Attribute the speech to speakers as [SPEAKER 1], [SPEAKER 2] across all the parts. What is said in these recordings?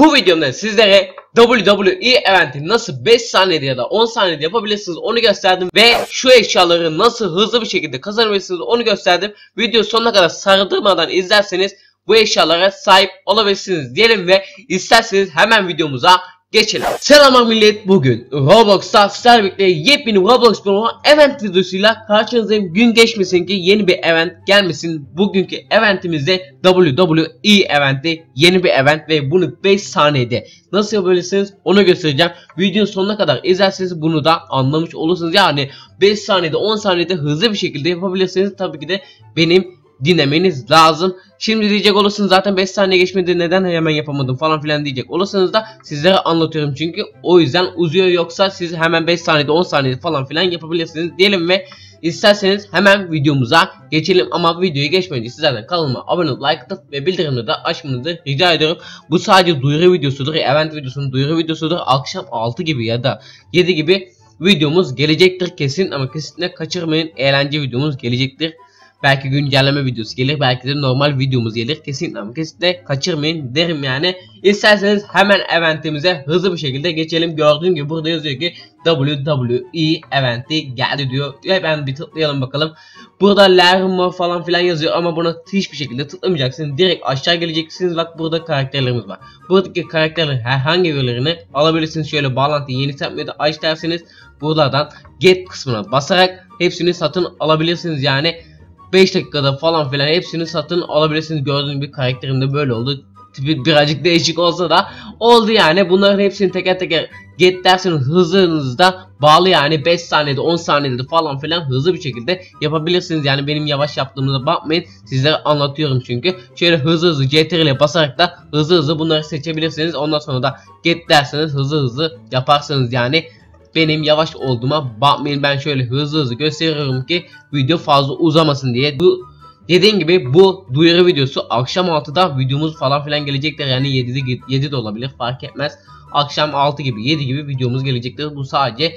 [SPEAKER 1] Bu videomda sizlere WWE eventi nasıl 5 saniyede ya da 10 saniyede yapabilirsiniz onu gösterdim ve şu eşyaları nasıl hızlı bir şekilde kazanabilirsiniz onu gösterdim. Video sonuna kadar sardırmadan izlerseniz bu eşyalara sahip olabilirsiniz diyelim ve isterseniz hemen videomuza geçelim. Selamlar millet bugün Roblox'ta birlikte yepyeni Roblox Pro event videosuyla karşınızdayım. Gün geçmesin ki yeni bir event gelmesin. Bugünkü eventimizde WWE eventi yeni bir event ve bunu 5 saniyede nasıl yapabilirsiniz onu göstereceğim. Videonun sonuna kadar izlerseniz bunu da anlamış olursunuz. Yani 5 saniyede 10 saniyede hızlı bir şekilde yapabilirsiniz. Tabii ki de benim dinlemeniz lazım. Şimdi diyecek olursunuz zaten 5 saniye geçmedi neden hemen yapamadım falan filan diyecek olursanız da sizlere anlatıyorum çünkü o yüzden uzuyor yoksa siz hemen 5 saniyede 10 saniyede falan filan yapabilirsiniz diyelim ve isterseniz hemen videomuza geçelim ama videoyu geçmeden önce sizlerden kanalıma abone olup like atıp ve bildirimleri de açmanızı rica ediyorum. Bu sadece duyuru videosudur, event videosunun duyuru videosudur. Akşam 6 gibi ya da 7 gibi videomuz gelecektir kesin ama kesinlikle kaçırmayın. Eğlence videomuz gelecektir. Belki güncelleme videosu gelir. Belki de normal videomuz gelir. Kesinlikle ama kesinlikle kaçırmayın derim yani. İsterseniz hemen eventimize hızlı bir şekilde geçelim. Gördüğüm gibi burada yazıyor ki WWE eventi geldi diyor. Hemen bir tıklayalım bakalım. Burada Lerma falan filan yazıyor ama buna hiçbir şekilde tıklamayacaksınız. Direkt aşağı geleceksiniz. Bak burada karakterlerimiz var. Buradaki karakterlerin herhangi birilerini alabilirsiniz. Şöyle bağlantıyı yeni da aç derseniz buradan get kısmına basarak hepsini satın alabilirsiniz. Yani 5 dakikada falan filan hepsini satın alabilirsiniz. Gördüğünüz bir karakterimde böyle oldu. Tipi birazcık değişik olsa da oldu yani. Bunların hepsini teker teker get derseniz hızınızda bağlı yani 5 saniyede 10 saniyede falan filan hızlı bir şekilde yapabilirsiniz. Yani benim yavaş yaptığımda bakmayın. Sizlere anlatıyorum çünkü. Şöyle hızlı hızlı CTRL ile basarak da hızlı hızlı bunları seçebilirsiniz. Ondan sonra da get derseniz hızlı hızlı yaparsınız yani benim yavaş olduğuma bakmayın ben şöyle hızlı hızlı gösteriyorum ki video fazla uzamasın diye. Bu Dediğim gibi bu duyuru videosu akşam 6'da videomuz falan filan gelecektir. Yani 7'de 7 de olabilir fark etmez. Akşam 6 gibi 7 gibi videomuz gelecektir. Bu sadece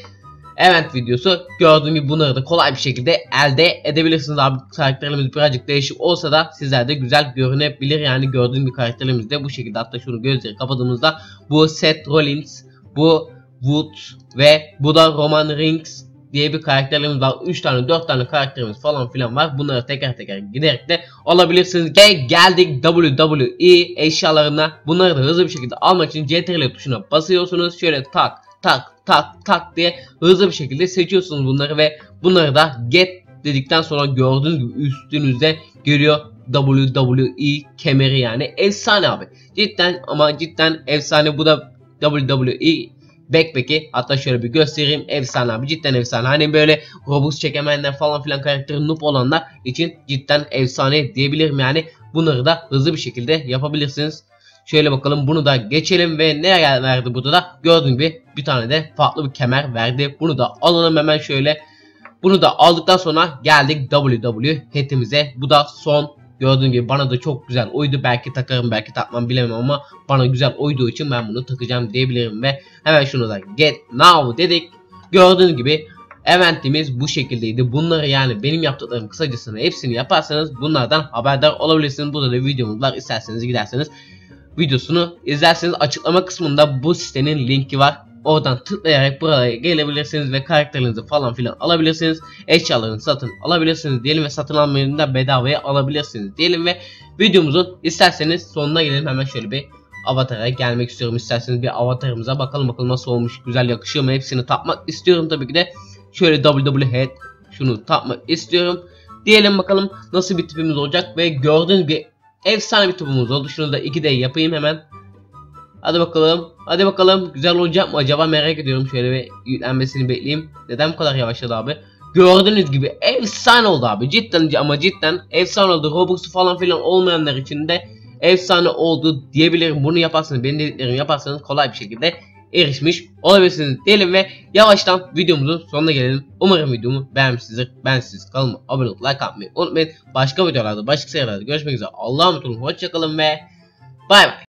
[SPEAKER 1] event videosu. Gördüğüm gibi bunları da kolay bir şekilde elde edebilirsiniz abi. Karakterlerimiz birazcık değişik olsa da sizler de güzel görünebilir. Yani gördüğüm bir karakterlerimiz de bu şekilde. Hatta şunu gözleri kapadığımızda bu Seth Rollins, bu Wood ve bu da Roman Reigns diye bir karakterlerimiz var. 3 tane 4 tane karakterimiz falan filan var. Bunları teker teker giderek de alabilirsiniz. Ve geldik WWE eşyalarına. Bunları da hızlı bir şekilde almak için CTRL tuşuna basıyorsunuz. Şöyle tak tak tak tak diye hızlı bir şekilde seçiyorsunuz bunları ve bunları da get dedikten sonra gördüğünüz gibi üstünüzde geliyor WWE kemeri yani efsane abi. Cidden ama cidden efsane bu da WWE Backpack'i hatta şöyle bir göstereyim. Efsane abi cidden efsane. Hani böyle Robux çekemeyenler falan filan karakteri noob olanlar için cidden efsane diyebilirim yani. Bunları da hızlı bir şekilde yapabilirsiniz. Şöyle bakalım bunu da geçelim ve ne verdi burada da gördüğün gibi bir tane de farklı bir kemer verdi. Bunu da alalım hemen şöyle. Bunu da aldıktan sonra geldik WWE hetimize. Bu da son Gördüğün gibi bana da çok güzel oydu. Belki takarım belki takmam bilemem ama bana güzel oyduğu için ben bunu takacağım diyebilirim ve hemen şunu da get now dedik. Gördüğün gibi eventimiz bu şekildeydi. Bunları yani benim yaptıklarım kısacasını hepsini yaparsanız bunlardan haberdar olabilirsiniz. Burada da videomuz var. İsterseniz giderseniz videosunu izlerseniz açıklama kısmında bu sitenin linki var. Oradan tıklayarak buraya gelebilirsiniz ve karakterinizi falan filan alabilirsiniz. Eşyalarını satın alabilirsiniz diyelim ve satın almayın da bedavaya alabilirsiniz diyelim ve videomuzun isterseniz sonuna gelelim hemen şöyle bir avatara gelmek istiyorum. İsterseniz bir avatarımıza bakalım bakalım nasıl olmuş güzel yakışıyor mu hepsini tapmak istiyorum tabii ki de. Şöyle WWE head şunu tapmak istiyorum. Diyelim bakalım nasıl bir tipimiz olacak ve gördüğünüz bir efsane bir tipimiz oldu. Şunu da 2D yapayım hemen. Hadi bakalım. Hadi bakalım. Güzel olacak mı acaba merak ediyorum. Şöyle bir yüklenmesini bekleyeyim. Neden bu kadar yavaşladı abi? Gördüğünüz gibi efsane oldu abi. Cidden ama cidden efsane oldu. Robux'u falan filan olmayanlar için de efsane oldu diyebilirim. Bunu yaparsanız benim dediklerimi yaparsanız kolay bir şekilde erişmiş olabilirsiniz diyelim ve yavaştan videomuzun sonuna gelelim. Umarım videomu beğenmişsinizdir. Ben siz kalın abone olup like atmayı unutmayın. Başka videolarda başka serilerde görüşmek üzere. Allah'a emanet olun. Hoşçakalın ve bay bay.